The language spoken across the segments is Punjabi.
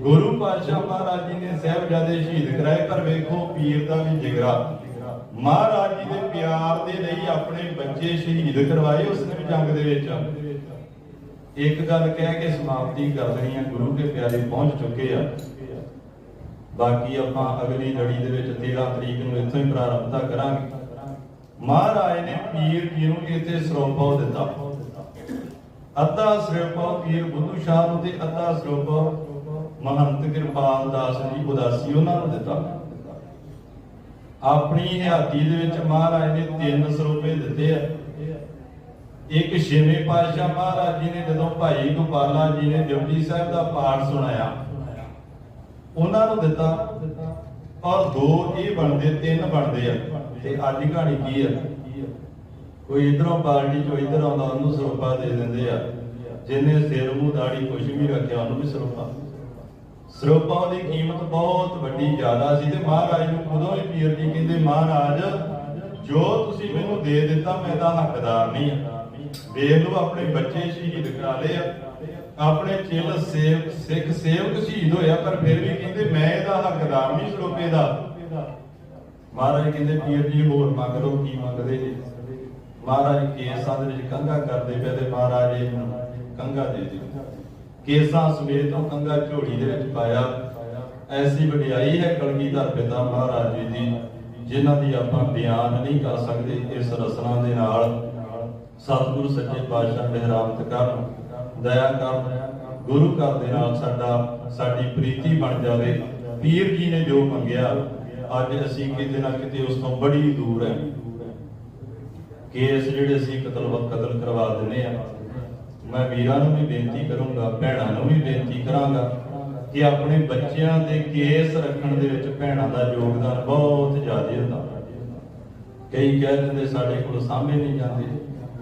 ਗੁਰੂ ਪਾਤਸ਼ਾਹ ਮਹਾਰਾਜ ਜੀ ਨੇ ਸਾਹਿਬਜ਼ਾਦੇ ਸ਼ਹੀਦ ਕਰਾਏ, ਪਰ ਵੇਖੋ ਪੀਰ ਦਾ ਵੀ ਜਿਗਰਾ। ਮਹਾਰਾਜ ਜੀ ਦੇ ਪਿਆਰ ਦੇ ਲਈ ਆਪਣੇ ਬੱਚੇ ਸ਼ਹੀਦ ਕਰਵਾਏ ਉਸਨੇ ਵੀ ਜੰਗ ਦੇ ਵਿੱਚ। ਇੱਕ ਗੱਲ ਕਹਿ ਕੇ ਸਮਾਪਤੀ ਕਰ ਦੇਣੀ ਆ ਗੁਰੂ ਦੇ ਪਿਆਰੇ ਪਹੁੰਚ ਚੁੱਕੇ ਆ। ਬਾਕੀ ਆਪਾਂ ਅਗਲੀ ਲੜੀ ਦੇ ਵਿੱਚ 13 ਤਰੀਕ ਨੂੰ ਇੱਥੋਂ ਹੀ ਪ੍ਰਾਰੰਭਤਾ ਕਰਾਂਗੇ। ਮਹਾਰਾਜ ਨੇ ਪੀਰ ਜੀ ਨੂੰ ਇੱਥੇ ਸਰੋਪਾਉ ਦਿੱਤਾ? ਅੱਧਾ ਸਰੋਪਾਉ ਪੀਰ ਬੁੱਧੂ ਸ਼ਾਹ ਨੂੰ ਤੇ ਅੱਧਾ ਸਰੋਪਾਉ ਮਹੰਤ ਕਿਰਪਾਲ ਦਾਸ ਜੀ ਉਦਾਸੀ ਉਹਨਾਂ ਨੂੰ ਦਿੱਤਾ। ਆਪਣੀ ਹਯਾਤੀ ਦੇ ਵਿੱਚ ਮਹਾਰਾਜ ਨੇ ਤਿੰਨ ਸਰੋਪੇ ਦਿੱਤੇ ਆ। ਇੱਕ ਛੇਵੇਂ ਪਾਤਸ਼ਾਹ ਮਹਾਰਾਜ ਜੀ ਨੇ ਜਦੋਂ ਭਾਈ ਗੋਪਾਲਾ ਜੀ ਨੇ ਜਪਜੀ ਸਾਹਿਬ ਦਾ ਪਾਠ ਸੁਣਾਇਆ, ਉਹਨਾਂ ਨੂੰ ਦਿੱਤਾ ਔਰ ਦੋ ਇਹ ਬਣਦੇ, ਤਿੰਨ ਬਣਦੇ ਆ। ਤੇ ਅੱਜ ਕਹਾਣੀ ਕੀ ਆ? ਕੋਈ ਇਧਰੋਂ ਪਾਰਟੀ ਚੋਂ ਇਧਰ ਆਉਂਦਾ, ਉਹਨੂੰ ਸਰੋਪਾ ਦੇ ਦਿੰਦੇ ਆ। ਜਿਹਨੇ ਸਿਰ ਮੂੰਹ ਦਾੜੀ ਕੁਝ ਵੀ ਰੱਖਿਆ, ਉਹਨੂੰ ਵੀ ਸਰੋਪਾ। ਸਰੋਪਾਂ ਦੀ ਕੀਮਤ ਬਹੁਤ ਵੱਡੀ ਜ਼ਿਆਦਾ ਸੀ ਤੇ ਮਹਾਰਾਜ ਨੂੰ ਉਦੋਂ ਹੀ ਪੀਰ ਜੀ ਕਹਿੰਦੇ, ਮਹਾਰਾਜ, ਜੋ ਤੁਸੀਂ ਮੈਨੂੰ ਦੇ ਦਿੱਤਾ, ਮੈਂ ਦਾ ਹੱਕਦਾਰ ਨਹੀਂ ਆ ਵੇਖ ਲਓ, ਆਪਣੇ ਬੱਚੇ ਸ਼ਹੀਦ ਕਰਾ ਲਏ ਆ। ਆਪਣੇ ਚੇਲ ਸੇਵ, ਸਿੱਖ ਸੇਵਕ ਸ਼ਹੀਦ ਹੋਇਆ, ਪਰ ਫਿਰ ਵੀ ਕਹਿੰਦੇ, ਮੈਂ ਇਹਦਾ ਹੱਕਦਾਰ ਨਹੀਂ ਸਰੋਪੇ ਦਾ। ਮਹਾਰਾਜ ਕਹਿੰਦੇ, ਪੀਰ ਜੀ, ਹੋਰ ਮੰਗ ਲਓ, ਕੀ ਮੰਗਦੇ ਜੀ? ਮਹਾਰਾਜ ਕੇਸਾਂ ਦੇ ਵਿੱਚ ਕੰਗਾ ਕਰਦੇ ਪਏ ਤੇ ਮਹਾਰਾਜ ਜੀ ਕੰਗਾ ਦੇ ਦਿਓ ਕੇਸਾਂ ਸਮੇਤ ਉਹ ਕੰਗਾ ਝੋਲੀ ਦੇ ਵਿੱਚ ਪਾਇਆ। ਐਸੀ ਵਡਿਆਈ ਹੈ ਕਲਗੀਧਰ ਪਿਤਾ ਮਹਾਰਾਜ ਜੀ ਦੀ, ਜਿਨ੍ਹਾਂ ਦੀ ਆਪਾਂ ਬਿਆਨ ਨਹੀਂ ਕਰ ਸਕਦੇ ਇਸ ਰਸਨਾ ਦੇ ਨਾਲ। ਸਤਿਗੁਰੂ ਸੱਚੇ ਪਾਤਸ਼ਾਹ ਮਿਹਰਾਮਤ ਕਰਨ, ਦਇਆ ਕਰਨ, ਗੁਰੂ ਘਰ ਦੇ ਨਾਲ ਸਾਡਾ, ਸਾਡੀ ਪ੍ਰੀਤੀ ਬਣ ਜਾਵੇ। ਪੀਰ ਜੀ ਨੇ ਜੋ ਮੰਗਿਆ, ਅੱਜ ਅਸੀਂ ਕਿਤੇ ਨਾ ਕਿਤੇ ਉਸ ਤੋਂ ਬੜੀ ਦੂਰ ਹੈ। ਕੇਸ ਜਿਹੜੇ ਅਸੀਂ ਕਤਲ ਕਤਲ ਕਰਵਾ ਦਿੰਦੇ ਆ ਮੈਂ ਵੀਰਾਂ ਨੂੰ ਵੀ ਬੇਨਤੀ ਕਰੂੰਗਾ, ਭੈਣਾਂ ਨੂੰ ਵੀ ਬੇਨਤੀ ਕਰਾਂਗਾ ਕਿ ਆਪਣੇ ਬੱਚਿਆਂ ਦੇ ਕੇਸ ਰੱਖਣ ਦੇ ਵਿੱਚ ਭੈਣਾਂ ਦਾ ਯੋਗਦਾਨ ਬਹੁਤ ਜ਼ਿਆਦਾ ਹੁੰਦਾ। ਕਈ ਕਹਿ ਦਿੰਦੇ ਸਾਡੇ ਕੋਲ ਸਾਹਮਣੇ ਨਹੀਂ ਜਾਂਦੇ,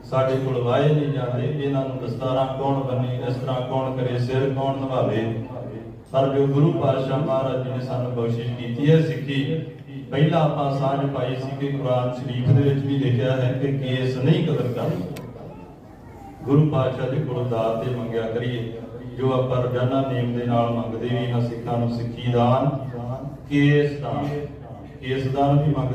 ਸਾਡੇ ਕੋਲ ਵਾਏ ਨਹੀਂ ਜਾਂਦੇ, ਇਹਨਾਂ ਨੂੰ ਦਸਤਾਰਾਂ ਕੌਣ ਬੰਨੇ, ਇਸ ਤਰ੍ਹਾਂ ਕੌਣ ਕਰੇ, ਸਿਰ ਕੌਣ ਨਿਭਾਵੇ ਪਰ ਜੋ ਗੁਰੂ ਪਾਤਸ਼ਾਹ ਮਹਾਰਾਜ ਜੀ ਨੇ ਸਾਨੂੰ ਬਖਸ਼ਿਸ਼ ਕੀਤੀ ਹੈ ਸਿੱਖੀ, ਪਹਿਲਾਂ ਆਪਾਂ ਸਾਂਝ ਪਾਈ ਸੀ ਕਿ ਕੁਰਾਨ ਸ਼ਰੀਫ ਦੇ ਵਿੱਚ ਵੀ ਲਿਖਿਆ ਹੈ ਕਿ ਕੇਸ ਨਹੀਂ ਕਦਰ ਕਰਨੀ। ਗੁਰੂ ਪਾਤਸ਼ਾਹ ਦੇ ਕੋਲ ਦਾਤ ਤੇ ਮੰਗਿਆ ਕਰੀਏ, ਜੋ ਆਪਾਂ ਰੋਜ਼ਾਨਾ ਨੇਮ ਦੇ ਨਾਲ ਮੰਗਦੇ ਵੀ ਹਾਂ, ਸਿੱਖਾਂ ਨੂੰ ਸਿੱਖੀ ਦਾਨ, ਕੇਸ ਦਾਨ ਕੇਸ ਦਾਨ ਵੀ ਮੰਗ